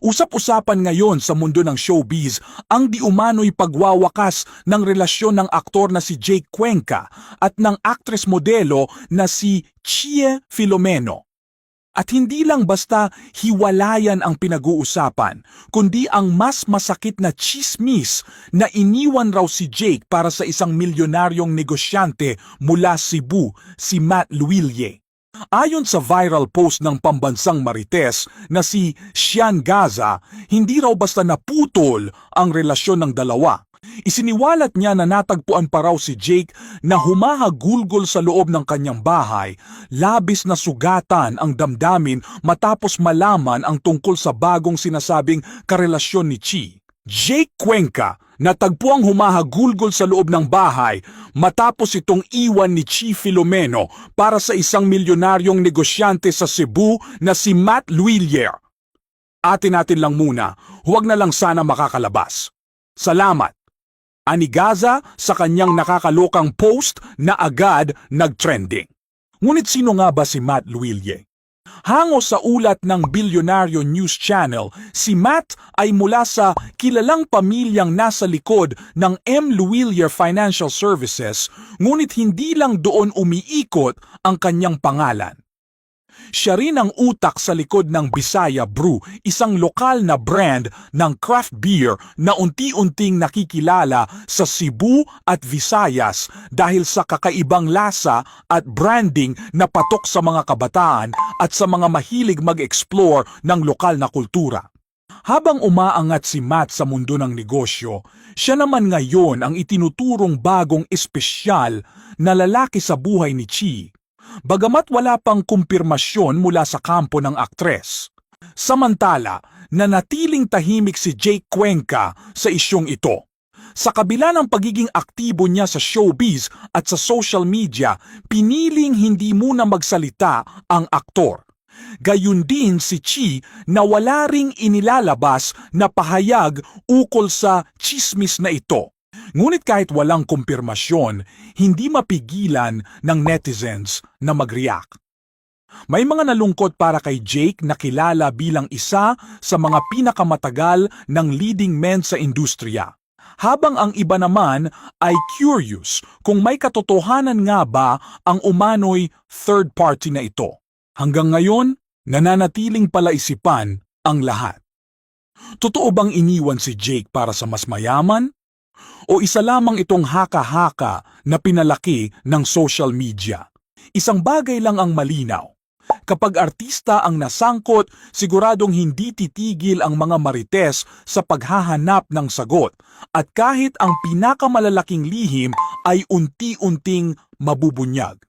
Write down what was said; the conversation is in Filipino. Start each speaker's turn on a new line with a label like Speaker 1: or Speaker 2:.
Speaker 1: Usap-usapan ngayon sa mundo ng showbiz ang di umano'y pagwawakas ng relasyon ng aktor na si Jake Cuenca at ng actress modelo na si Chie Filomeno. At hindi lang basta hiwalayan ang pinag-uusapan, kundi ang mas masakit na chismis na iniwan raw si Jake para sa isang milyonaryong negosyante mula Cebu, si Matt Luilye. Ayon sa viral post ng pambansang Marites na si Sian Gaza, hindi raw basta naputol ang relasyon ng dalawa. Isiniwalat niya na natagpuan pa raw si Jake na humahagulgol sa loob ng kanyang bahay, labis na sugatan ang damdamin matapos malaman ang tungkol sa bagong sinasabing karelasyon ni Chi. Jake Cuenca natagpuang humahagulgol sa loob ng bahay matapos itong iwan ni Chi Filomeno para sa isang milyonaryong negosyante sa Cebu na si Matt Luillier. Atin natin lang muna, huwag na lang sana makakalabas. Salamat! Ani Gaza sa kanyang nakakalokang post na agad nag-trending. Ngunit sino nga ba si Matt Luillier? Hango sa ulat ng Bilyonaryo News Channel, si Matt ay mula sa kilalang pamilyang nasa likod ng M. Luillier Financial Services, ngunit hindi lang doon umiikot ang kanyang pangalan. Siya rin ang utak sa likod ng Bisaya Brew, isang lokal na brand ng craft beer na unti-unting nakikilala sa Cebu at Visayas dahil sa kakaibang lasa at branding na patok sa mga kabataan at sa mga mahilig mag-explore ng lokal na kultura. Habang umaangat si Matt sa mundo ng negosyo, siya naman ngayon ang itinuturong bagong espesyal na lalaki sa buhay ni Chi. Bagamat wala pang kumpirmasyon mula sa kampo ng aktres. Samantala, nanatiling tahimik si Jake Cuenca sa isyong ito. Sa kabila ng pagiging aktibo niya sa showbiz at sa social media, piniling hindi muna magsalita ang aktor. Gayun din si Chi na wala ring inilalabas na pahayag ukol sa chismis na ito. Ngunit kahit walang kumpirmasyon, hindi mapigilan ng netizens na mag-react. May mga nalungkot para kay Jake na kilala bilang isa sa mga pinakamatagal ng leading men sa industriya. Habang ang iba naman ay curious kung may katotohanan nga ba ang umano'y third party na ito. Hanggang ngayon, nananatiling palaisipan ang lahat. Totoo bang iniwan si Jake para sa mas mayaman? O isa lamang itong haka-haka na pinalaki ng social media? Isang bagay lang ang malinaw. Kapag artista ang nasangkot, siguradong hindi titigil ang mga marites sa paghahanap ng sagot at kahit ang pinakamalalaking lihim ay unti-unting mabubunyag.